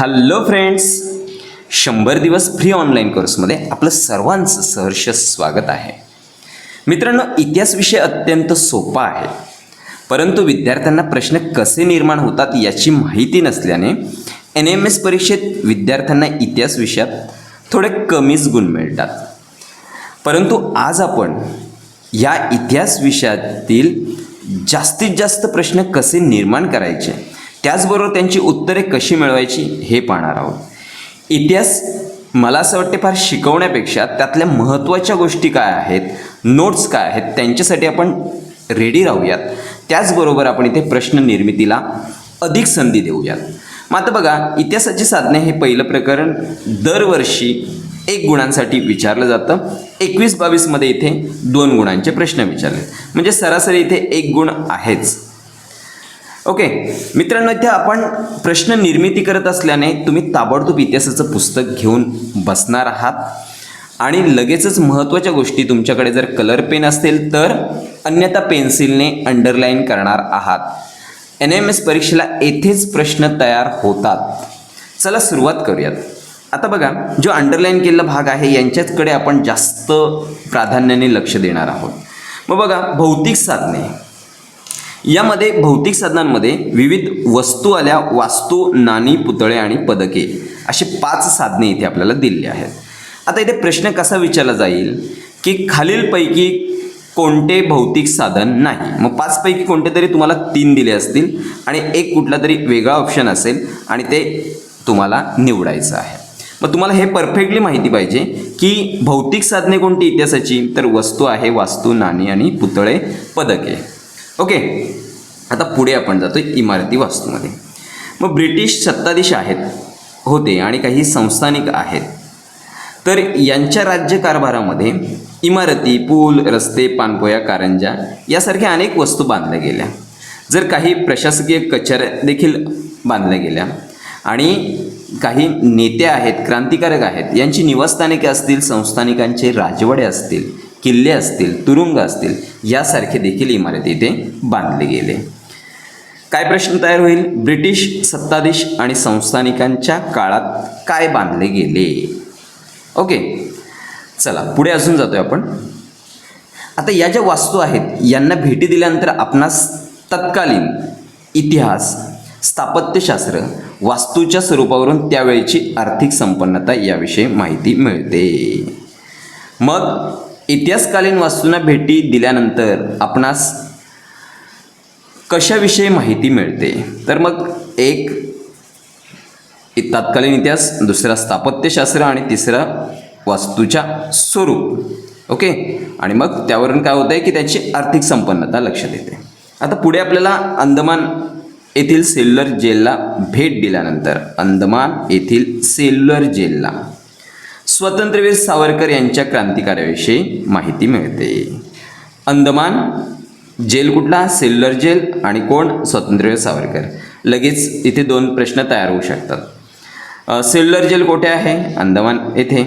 Hello friends शंभर दिवस free online कोर्समध्ये आपलं सर्वांचं सहर्ष स्वागत आहे. मित्रांनो इतिहास विषय अत्यंत सोपा आहे. परंतु विद्यार्थ्यांना प्रश्न कसे निर्माण होतात याची माहिती नसल्याने एन एम एस परीक्षेत विद्यार्थ्यांना इतिहास विषयात थोडे कमीच गुण मिळतात. परंतु आज आपण या इतिहास विषयातील जास्तीत जास्त प्रश्न कसे निर्माण करायचे त्याचबरोबर त्यांची उत्तरे कशी मिळवायची हे पाहणार आहोत. इतिहास मला असं वाटते फार शिकवण्यापेक्षा त्यातल्या महत्त्वाच्या गोष्टी काय आहेत नोट्स काय आहेत त्यांच्यासाठी आपण रेडी राहूयात. त्याचबरोबर आपण इथे प्रश्न निर्मितीला अधिक संधी देऊयात. मग आता बघा इतिहासाची साधने हे पहिलं प्रकरण दरवर्षी एक गुणांसाठी विचारलं जातं. एकवीस बावीसमध्ये इथे दोन गुणांचे प्रश्न विचारले. म्हणजे सरासरी इथे एक गुण आहेच. ओके मित्रांनो इथे आपण प्रश्न निर्मिती करत असल्याने तुम्ही ताबडतोब इतिहासाचं पुस्तक घेऊन बसणार आहात. आणि लगेचच महत्त्वाच्या गोष्टी तुमच्याकडे जर कलर पेन असतील तर अन्यथा पेन्सिलने अंडरलाईन करणार आहात. एन एम एस परीक्षेला येथेच प्रश्न तयार होतात. चला सुरुवात करूयात. आता बघा जो अंडरलाईन केलेला भाग आहे यांच्याचकडे आपण जास्त प्राधान्याने लक्ष देणार आहोत. मग बघा भौतिक साधने. यामध्ये भौतिक साधनांमध्ये विविध वस्तू आल्या वास्तू नाणी पुतळे आणि पदके. असे पाच साधने इथे आपल्याला दिलेली आहेत. आता इथे प्रश्न कसा विचारला जाईल की खालीलपैकी कोणते भौतिक साधन नाही? मग पाचपैकी कोणते तरी तुम्हाला तीन दिले असतील आणि एक कुठला तरी वेगळा ऑप्शन असेल आणि ते तुम्हाला निवडायचं आहे. मग तुम्हाला हे परफेक्टली माहिती पाहिजे की भौतिक साधने कोणती इतिहासाची? तर वस्तू आहे वास्तू नाणी आणि पुतळे पदके. ओके. आता पुढे आपण जातो इमारती वास्तूमध्ये. मग ब्रिटिश सत्ताधीश आहेत होते आणि काही संस्थानिक आहेत. तर यांच्या राज्यकारभारामध्ये इमारती पूल रस्ते पानपोया कारंजा यासारख्या अनेक वस्तू बांधल्या गेल्या. जर काही प्रशासकीय कचऱ्या देखील बांधल्या गेल्या आणि काही नेते आहेत क्रांतिकारक आहेत यांची निवासस्थानिके असतील? संस्थानिकांचे राजवाडे असतील. किल्ले असतील तुरुंग असतील यासारखे देखील इमारती इथे बांधले गेले. काय प्रश्न तयार होईल? ब्रिटिश सत्ताधीश आणि संस्थानिकांच्या काळात काय बांधले गेले? ओके चला पुढे अजून जातोय आपण. आता या ज्या वास्तू आहेत यांना भेटी दिल्यानंतर आपणास तत्कालीन इतिहास स्थापत्यशास्त्र वास्तूच्या स्वरूपावरून त्यावेळीची आर्थिक संपन्नता याविषयी माहिती मिळते. मग इतिहासकालीन वास्तूंना भेटी दिल्यानंतर आपणास कशाविषयी माहिती मिळते? तर मग एक तत्कालीन इतिहास दुसरा स्थापत्यशास्त्र आणि तिसरा वास्तूच्या स्वरूप. ओके? आणि मग त्यावरून काय होतं आहे की त्याची आर्थिक संपन्नता लक्षात येते. आता पुढे आपल्याला अंदमान येथील सेल्युलर जेलला भेट दिल्यानंतर अंदमान येथील सेल्युलर जेलला स्वतंत्रवीर सावरकर यांच्या क्रांतिकार्याविषयी माहिती मिळते. अंदमान जेल कुठला? Cellular jail. आणि कोण? स्वतंत्रवीर सावरकर. लगेच इथे दोन प्रश्न तयार होऊ शकतात. सेल्युलर जेल कोठे आहे? अंदमान येथे.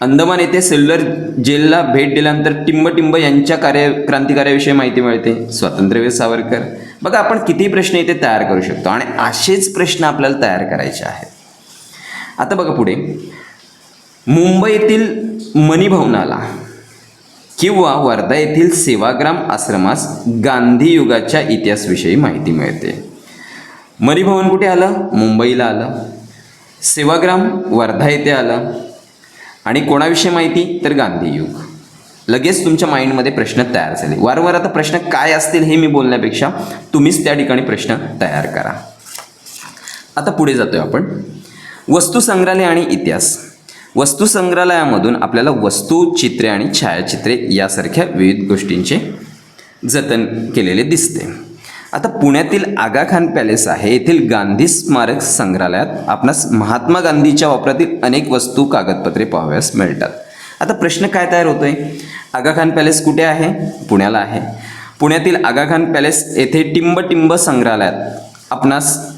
अंदमान येथे सेल्युलर जेलला भेट दिल्यानंतर टिंबटिंब यांच्या कार्य क्रांतिकार्याविषयी माहिती मिळते. स्वातंत्र्यवीर सावरकर. बघा आपण किती प्रश्न इथे तयार करू शकतो. आणि असेच प्रश्न आपल्याला तयार करायचे आहेत. आता बघा पुढे. मुंबईतील मणिभवनाला किंवा वर्धा येथील सेवाग्राम आश्रमास गांधी युगाच्या इतिहासविषयी माहिती मिळते. मणिभवन कुठे आलं? मुंबईला आलं. सेवाग्राम वर्धा येथे आलं. आणि कोणाविषयी माहिती? तर गांधी युग. लगेच तुमच्या माइंडमध्ये प्रश्न तयार झाले. वारंवार आता प्रश्न काय असतील हे मी बोलण्यापेक्षा तुम्हीच त्या ठिकाणी प्रश्न तयार करा. आता पुढे जातोय आपण. वस्तू संग्रहालय आणि इतिहास. वस्तू संग्रहालयामधून आपल्याला वस्तू चित्रे आणि छायाचित्रे यासारख्या विविध गोष्टींचे जतन केलेले दिसते. आता पुण्यातील आगा खान पॅलेस आहे. येथील गांधी स्मारक संग्रहालयात आपणास महात्मा गांधीच्या वापरातील अनेक वस्तू कागदपत्रे पाहाव्यास मिळतात. आता प्रश्न काय तयार होतोय? आगा खान पॅलेस कुठे आहे? पुण्याला आहे. पुण्यातील आगा खान पॅलेस येथे टिंब टिंब संग्रहालयात आपणास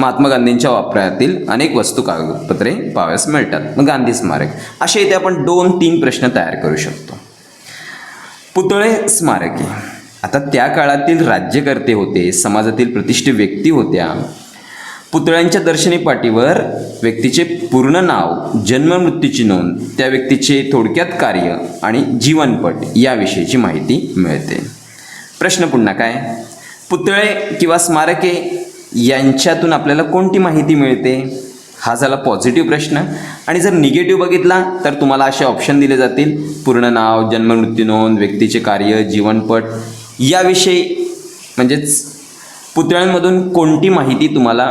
महात्मा गांधींच्या वापरातील अनेक वस्तू कागदपत्रे पाहाव्यास मिळतात. मग गांधी स्मारक. असे इथे आपण दोन तीन प्रश्न तयार करू शकतो. पुतळे स्मारके. आता त्या काळातील राज्यकर्ते होते समाजातील प्रतिष्ठित व्यक्ती होत्या. पुतळ्यांच्या दर्शनी पाठीवर व्यक्तीचे पूर्ण नाव जन्ममृत्यूची नोंद त्या व्यक्तीचे थोडक्यात कार्य आणि जीवनपट याविषयीची माहिती मिळते. प्रश्न पुन्हा काय? पुतळे किंवा स्मारके यांच्यातून आपल्याला कोणती माहिती मिळते? हा झाला पॉझिटिव्ह प्रश्न. आणि जर निगेटिव्ह बघितला तर तुम्हाला असे ऑप्शन दिले जातील. पूर्ण नाव जन्ममृत्यू नोंद व्यक्तीचे कार्य जीवनपट याविषयी म्हणजेच पुतळ्यांमधून कोणती माहिती तुम्हाला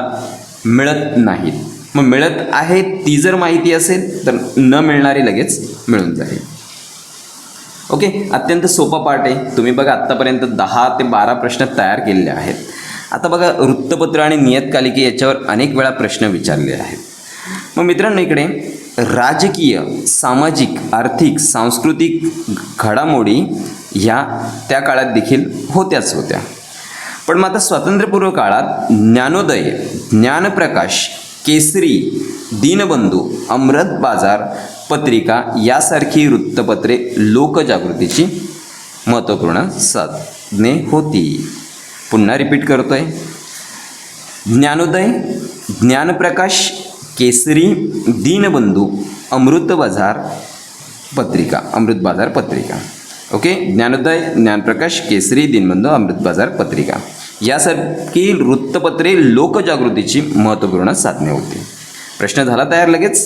मिळत नाहीत मग मिळत आहे ती जर माहिती असेल तर न मिळणारी लगेच मिळून जाईल. ओके अत्यंत सोपा पार्ट आहे. तुम्ही बघा आत्तापर्यंत दहा ते बारा प्रश्न तयार केलेले आहेत. आता बघा वृत्तपत्र आणि नियतकालिके याच्यावर अनेक वेळा प्रश्न विचारले आहेत. मग मित्रांनो इकडे राजकीय सामाजिक आर्थिक सांस्कृतिक घडामोडी ह्या त्या काळात देखील होत्याच होत्या. पण मग आता स्वातंत्र्यपूर्व काळात ज्ञानोदय ज्ञानप्रकाश केसरी दीनबंधू अमृत बाजार पत्रिका यासारखी वृत्तपत्रे लोकजागृतीची महत्त्वपूर्ण साधने होती. पुन्हा रिपीट करतो आहे ज्ञानोदय ज्ञानप्रकाश केसरी दीनबंधू अमृत बाजार पत्रिका अमृत बाजार पत्रिका. ओके ज्ञानोदय ज्ञानप्रकाश केसरी दिनबंधू अमृत बाजार पत्रिका. यासारखी वृत्तपत्रे लोकजागृतीची महत्त्वपूर्ण साधने होती. प्रश्न झाला तयार लगेच?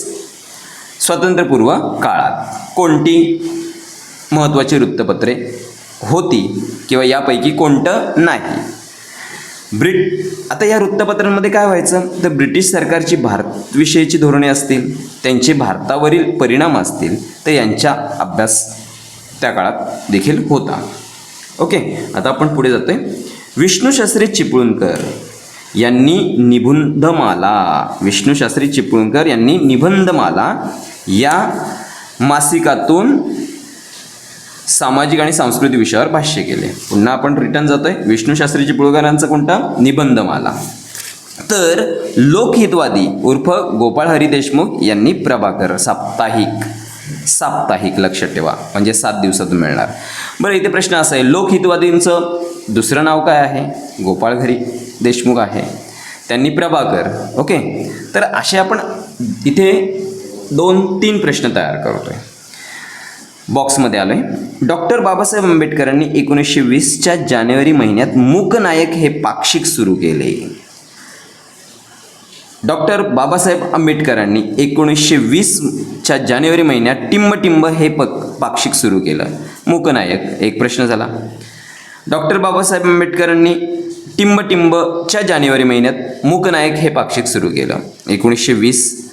स्वातंत्र्यपूर्व काळात कोणती महत्त्वाची वृत्तपत्रे होती किंवा यापैकी कोणतं नाही. ब्रिट आता या वृत्तपत्रांमध्ये काय व्हायचं? तर ब्रिटिश सरकारची भारतविषयीची धोरणे असतील त्यांचे भारतावरील परिणाम असतील तर यांचा अभ्यास त्या काळात देखील होता. ओके आता आपण पुढे जातोय. विष्णूशास्त्री चिपळूणकर यांनी निबंधमाला विष्णूशास्त्री चिपळूणकर यांनी निबंधमाला या मासिकातून सामाजिक आणि सांस्कृतिक विषयावर भाष्य केले. पुन्हा आपण रिटर्न जातोय. विष्णूशास्त्रीची चिपळूणकरांचा कोणता? निबंधमाला. तर लोकहितवादी उर्फ गोपाळ हरी देशमुख यांनी प्रभाकर साप्ताहिक. साप्ताहिक लक्षात ठेवा. म्हणजे सात दिवसातून मिळणार. बरं इथे प्रश्न असा आहे. लोकहितवादींचं दुसरं नाव काय आहे? गोपाळ घरी देशमुख आहे. त्यांनी प्रभाकर. ओके? तर असे आपण इथे दोन तीन प्रश्न तयार करतोय. बॉक्समध्ये आलोय. डॉक्टर बाबासाहेब आंबेडकरांनी एकोणीसशे वीसच्या जानेवारी महिन्यात मूकनायक हे पाक्षिक सुरू केले. डॉक्टर बाबासाहेब आंबेडकरांनी एकोणीसशे वीसच्या जानेवारी महिन्यात टिंब टिंब हे पक पाक्षिक सुरू केलं. मूकनायक एक प्रश्न झाला. डॉक्टर बाबासाहेब आंबेडकरांनी टिंब टिंबच्या जानेवारी महिन्यात मूकनायक हे पाक्षिक सुरू केलं. एकोणीसशे वीस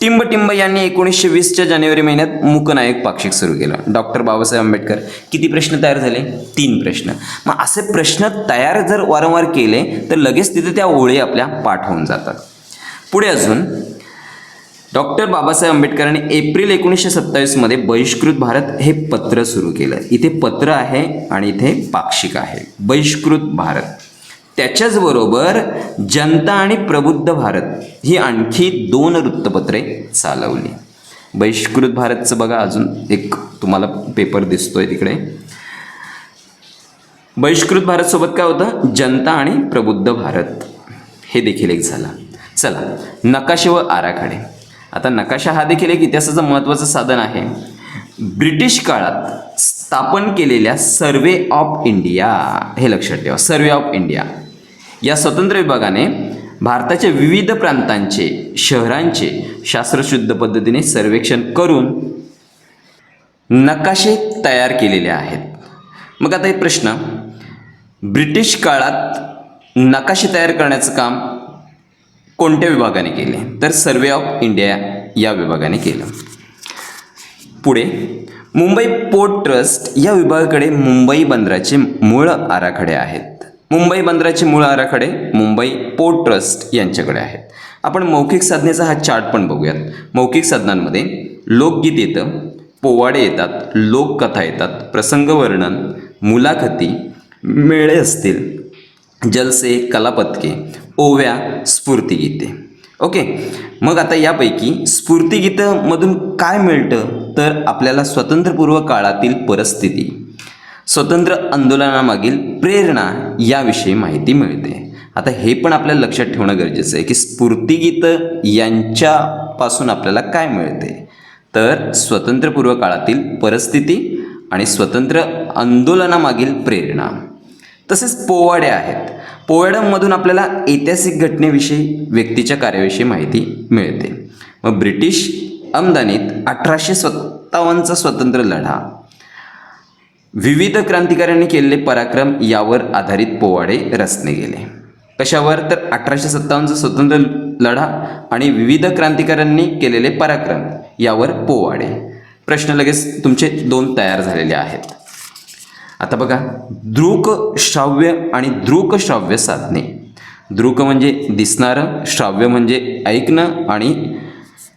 टिंब टिंब यांनी एकोणीसशे वीसच्या जानेवारी महिन्यात मूकनायक पाक्षिक सुरू केलं. डॉक्टर बाबासाहेब आंबेडकर किती प्रश्न तयार झाले? तीन प्रश्न. मग असे प्रश्न तयार जर वारंवार केले तर लगेच तिथे त्या ओळी आपल्या पाठ होऊन जातात. पुढे अजून डॉक्टर बाबासाहेब आंबेडकरांनी एप्रिल एकोणीसशे सत्तावीसमध्ये बहिष्कृत भारत हे पत्र सुरू केलं. इथे पत्र आहे आणि इथे पाक्षिक आहे. बहिष्कृत भारत. त्याच्याचबरोबर जनता आणि प्रबुद्ध भारत ही आणखी दोन वृत्तपत्रे चालवली. बहिष्कृत भारतचं बघा अजून एक तुम्हाला पेपर दिसतोय तिकडे. बहिष्कृत भारतसोबत काय होतं? जनता आणि प्रबुद्ध भारत. हे देखील एक झाला. चला नकाशे व आराखडे. आता नकाशा हा देखील एक इतिहासाचं महत्त्वाचं साधन आहे. ब्रिटिश काळात स्थापन केलेल्या सर्वे ऑफ इंडिया हे लक्षात ठेवा सर्वे ऑफ इंडिया. या स्वतंत्र विभागाने भारताच्या विविध प्रांतांचे शहरांचे शास्त्रशुद्ध पद्धतीने सर्वेक्षण करून नकाशे तयार केलेले आहेत. मग आता एक प्रश्न. ब्रिटिश काळात नकाशे तयार करण्याचं काम कोणत्या विभागाने केले? तर सर्वे ऑफ इंडिया या विभागाने केलं. पुढे मुंबई पोर्ट ट्रस्ट या विभागाकडे मुंबई बंदराचे मूळ आराखडे आहेत. मुंबई बंदराचे मूळ आराखडे मुंबई पोर्ट ट्रस्ट यांच्याकडे आहेत. आपण मौखिक साधनेचा हा चार्ट पण बघूयात. मौखिक साधनांमध्ये लोकगीत येतं पोवाडे येतात लोककथा येतात प्रसंग वर्णन मुलाखती मेळे असतील जलसे कलापथके ओव्या स्फूर्तिगीते. ओके? मग आता यापैकी स्फूर्तिगीतमधून काय मिळतं? तर आपल्याला स्वतंत्रपूर्व काळातील परिस्थिती स्वतंत्र आंदोलनामागील प्रेरणा याविषयी माहिती मिळते. आता हे पण आपल्याला लक्षात ठेवणं गरजेचं आहे की स्फूर्तिगीतं यांच्यापासून आपल्याला काय मिळते? तर स्वतंत्रपूर्व काळातील परिस्थिती आणि स्वतंत्र आंदोलनामागील प्रेरणा. तसेच पोवाडे आहेत. पोवाड्यांमधून आपल्याला ऐतिहासिक घटनेविषयी व्यक्तीच्या कार्याविषयी माहिती मिळते. मग ब्रिटिश आमदानीत अठराशे सत्तावन्नचा स्वतंत्र लढा विविध क्रांतिकाऱ्यांनी केलेले पराक्रम यावर आधारित पोवाडे रचले गेले. कशावर? तर अठराशे सत्तावन्नचा स्वतंत्र लढा आणि विविध क्रांतिकाऱ्यांनी केलेले पराक्रम यावर पोवाडे. प्रश्न लगेच तुमचे दोन तयार झालेले आहेत. आता बघा दृक श्राव्य आणि दृक श्राव्य साधने. दृक म्हणजे दिसणारं श्राव्य म्हणजे ऐकणं आणि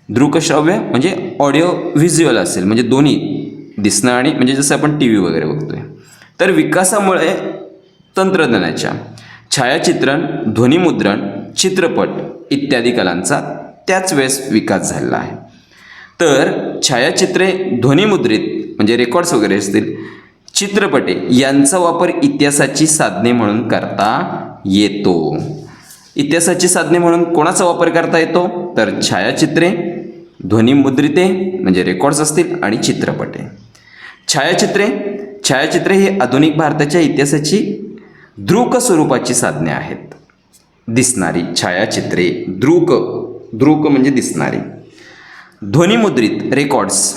दृकश्राव्य म्हणजे ऑडिओ व्हिज्युअल असेल म्हणजे दोन्ही. दिसणं आणि म्हणजे जसं आपण टी व्ही वगैरे बघतोय. तर विकासामुळे तंत्रज्ञानाच्या छायाचित्रण ध्वनिमुद्रण चित्रपट इत्यादी कलांचा त्याच वेळेस विकास झालेला आहे. तर छायाचित्रे ध्वनिमुद्रित म्हणजे रेकॉर्ड्स वगैरे असतील चित्रपटे यांचा वापर इतिहासाची साधने म्हणून करता येतो. इतिहासाची साधने म्हणून कोणाचा वापर करता येतो? तर छायाचित्रे ध्वनिमुद्रिते म्हणजे रेकॉर्ड्स असतील आणि चित्रपटे. छायाचित्रे. छायाचित्रे ही आधुनिक भारताच्या इतिहासाची दृक स्वरूपाची साधने आहेत. दिसणारी छायाचित्रे दृक दृक म्हणजे दिसणारी. ध्वनिमुद्रित रेकॉर्ड्स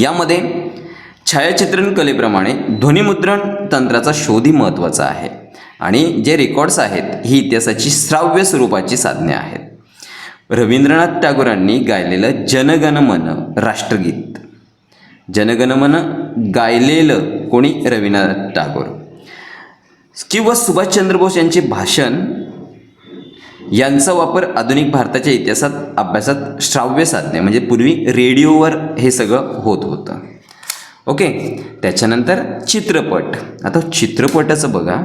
यामध्ये छायाचित्रण कलेप्रमाणे ध्वनिमुद्रण तंत्राचा शोधही महत्त्वाचा आहे. आणि जे रेकॉर्ड्स आहेत ही इतिहासाची श्राव्य स्वरूपाची साधने आहेत. रवींद्रनाथ टागोरांनी गायलेलं जनगणमन राष्ट्रगीत. जनगणमन गायलेलं कोणी? रवींद्रनाथ टागोर. किंवा सुभाषचंद्र बोस यांचे भाषण यांचा वापर आधुनिक भारताच्या इतिहासात अभ्यासात श्राव्य साधने म्हणजे पूर्वी रेडिओवर हे सगळं होत होतं. ओके? त्याच्यानंतर चित्रपट. आता चित्रपटाचं बघा.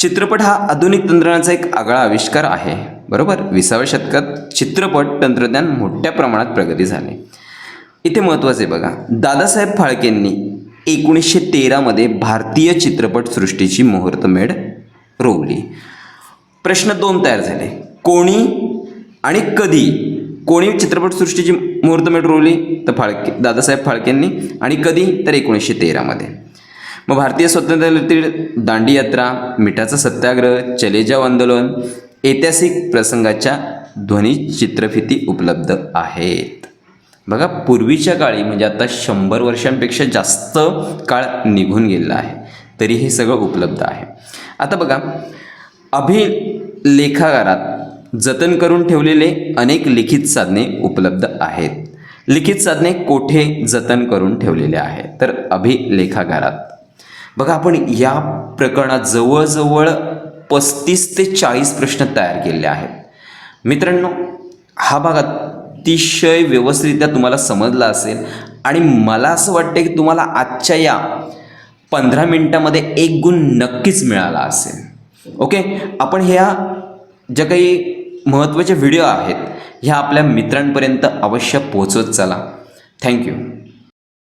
चित्रपट हा आधुनिक तंत्रज्ञानाचा एक आगळा आविष्कार आहे. बरोबर? विसाव्या शतकात चित्रपट तंत्रज्ञान मोठ्या प्रमाणात प्रगती झाली. इथे महत्त्वाचे बघा. दादासाहेब फाळकेंनी एकोणीसशे तेरामध्ये भारतीय चित्रपटसृष्टीची मुहूर्तमेढ रोवली. प्रश्न दोन तयार झाले. कोणी आणि कधी कोणी चित्रपटसृष्टीची मुहूर्तमेढ रोवली? तर फाळके दादासाहेब फाळकेंनी. आणि कधी? तर एकोणीसशे तेरामध्ये मग भारतीय स्वातंत्र्यातील दांडी यात्रा मिठाचा सत्याग्रह चलेजाव आंदोलन ऐतिहासिक प्रसंगाच्या ध्वनी चित्रफिती उपलब्ध आहेत. बघा पूर्वीच्या काळी म्हणजे आता शंभर वर्षांपेक्षा जास्त काळ निघून गेलेला आहे. तरी हे सगळं उपलब्ध आहे. आता बघा अभिलेखागारात जतन करून ठेवलेले अनेक लिखित साधने उपलब्ध आहेत. लिखित साधने कोठे जतन करून ठेवलेले आहे तर अभिलेखागारात. बघा आपण या प्रकरणात जवळजवळ पस्तीस ते चाळीस प्रश्न तयार केलेले आहेत. मित्रांनो हा भाग अतिशय व्यवस्थितरित्या तुम्हाला समजला असेल. आणि मला असं वाटतं की तुम्हाला आजच्या या पंधरा मिनटामध्ये एक गुण नक्कीच मिळाला असेल. ओके? आपण ह्या ज्या काही महत्त्वाच्या व्हिडिओ आहेत ह्या आपल्या मित्रांपर्यंत अवश्य पोहोचवत चला. थँक्यू.